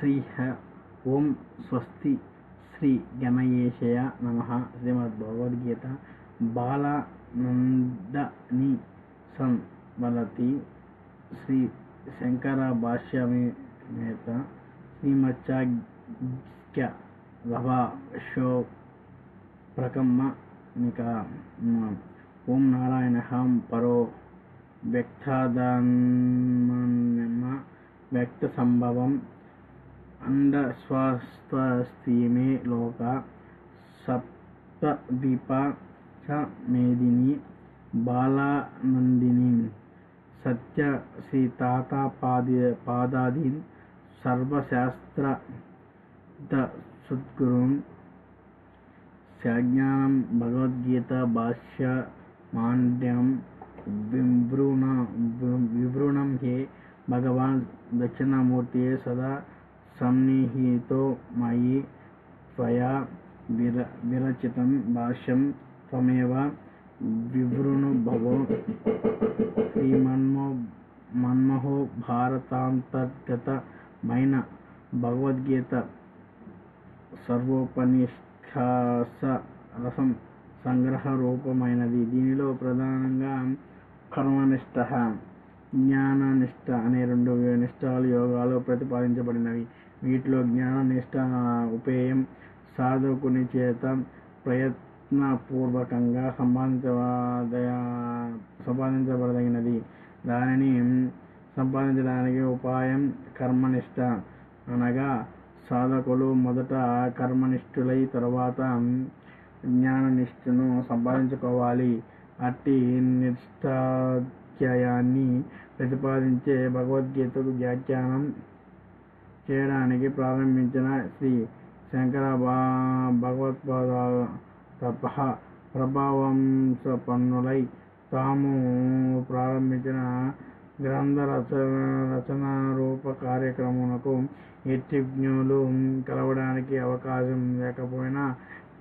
श्री ओम स्वस्ति श्री श्रीगणेशय नम। श्रीमद्भगवद्गीता बालानंदनी संवलति। श्री शंकर भाष्यमेत प्रकम प्रकम्मनिका ॐ नारायणः, परो व्यक्ता ఓం నారాయణ పరో వ్యక్తాదన్మ వ్యక్త సంభవం అండస్వస్వస్తీమే లోక సప్తద్వీప చ మేదిని బాలానందిని సత్య శ్రీ తాత భగవాన్ దక్షిణామూర్తియే సదా సన్నిహితో మయి త్వయా విర విరచితం భాష్యం త్వమేవ వివృణు భవో శ్రీమన్మో మన్మహో భారతాంతర్గతమైన భగవద్గీత సర్వోపనిష్టాస రసం సంగ్రహ రూపమైనది దీనిలో ప్రధానంగా కర్మనిష్ట జ్ఞాననిష్ట అనే రెండు నిష్ఠాలు యోగాలు ప్రతిపాదించబడినవి. వీటిలో జ్ఞాననిష్ట ఉపేయం సాధకుని చేత ప్రయత్నపూర్వకంగా సంపాదించదయ సంపాదించబడదగినది. దానిని సంపాదించడానికి ఉపాయం కర్మనిష్ట. అనగా సాధకులు మొదట కర్మనిష్ఠులై తర్వాత జ్ఞాననిష్టను సంపాదించుకోవాలి. అట్టి నిష్టాధ్యాయాన్ని ప్రతిపాదించే భగవద్గీతకు వ్యాఖ్యానం చేయడానికి ప్రారంభించిన శ్రీ శంకర భగవత్పాద తప ప్రభావం పన్నులై తాము ప్రారంభించిన గ్రంథ రచన రచనారూప కార్యక్రమాలకు యజ్ఞులు కలవడానికి అవకాశం లేకపోయినా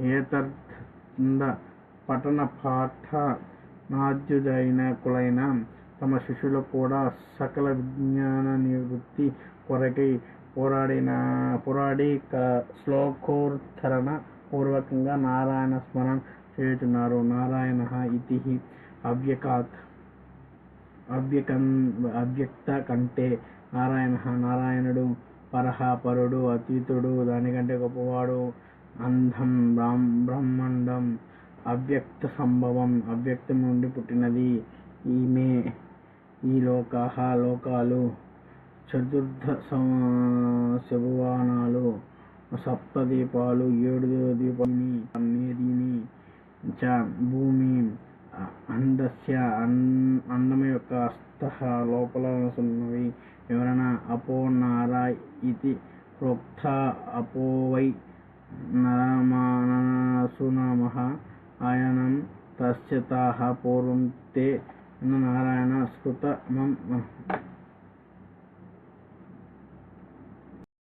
ఏతర్ద పఠన పాఠ నాద్యుడైన కులైన తమ శిష్యులు కూడా సకల విజ్ఞాన నివృత్తి కొరకై పోరాడిన పోరాడి క- శ్లోకోత్తరణ పూర్వకంగా నారాయణ స్మరణ చేయుచున్నారు. నారాయణ ఇతి అవ్యకాత్ అవ్యకం అవ్యక్త కంటే నారాయణ నారాయణుడు పరహ పరుడు అతీతుడు దానికంటే గొప్పవాడు అంధం బ్రాహ్ బ్రహ్మాండం అవ్యక్త సంభవం అవ్యక్తం నుండి పుట్టినది ఈమె. ఈ లోకాహ లోకాలు చతుర్థ సం- సప్త దీపాలు ఏడు దీపాన్ని మేదిని చ భూమి అందస్య అందం యొక్క అస్త లోపల ఉన్నవి. వివరణ అపో నారా ఇది ప్రోక్త అపో వై నరమానసునామః ఆయనం తస్య పూర్వం తే नारायण नारायणस्कृत मम